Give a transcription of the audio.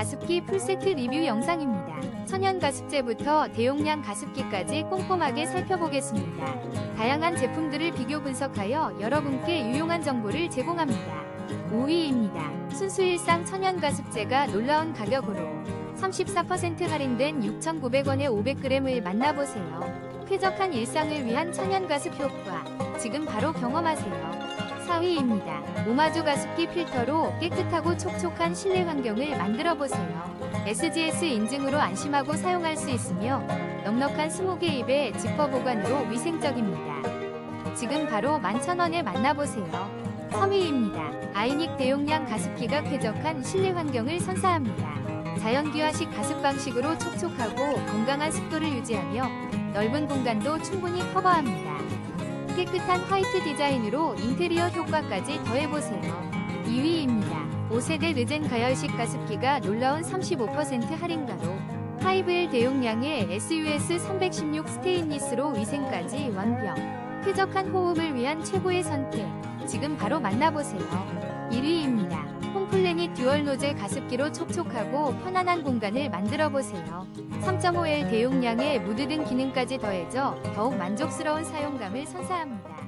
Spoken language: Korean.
가습기 풀세트 리뷰 영상입니다. 천연 가습제부터 대용량 가습기까지 꼼꼼하게 살펴보겠습니다. 다양한 제품들을 비교 분석하여 여러분께 유용한 정보를 제공합니다. 5위입니다. 순수 일상 천연 가습제가 놀라운 가격으로 34% 할인된 6,900원에 500g을 만나보세요. 쾌적한 일상을 위한 천연 가습 효과 지금 바로 경험하세요. 4위입니다. 오마주 가습기 필터로 깨끗하고 촉촉한 실내 환경을 만들어 보세요. SGS 인증으로 안심하고 사용할 수 있으며 넉넉한 20개 입의 지퍼 보관으로 위생적입니다. 지금 바로 11,000원에 만나보세요. 3위입니다. 아이닉 대용량 가습기가 쾌적한 실내 환경을 선사합니다. 자연기화식 가습 방식으로 촉촉하고 건강한 습도를 유지하며 넓은 공간도 충분히 커버합니다. 깨끗한 화이트 디자인으로 인테리어 효과까지 더해보세요. 2위입니다. 5세대 르젠 가열식 가습기가 놀라운 35% 할인가로 하이브엘 대용량의 SUS 316 스테인리스로 위생까지 완벽. 쾌적한 호흡을 위한 최고의 선택. 지금 바로 만나보세요. 1위입니다. 홈플래닛 듀얼 노즐 가습기로 촉촉하고 편안한 공간을 만들어 보세요. 3.5L 대용량의 무드 등 기능까지 더해져 더욱 만족스러운 사용감을 선사합니다.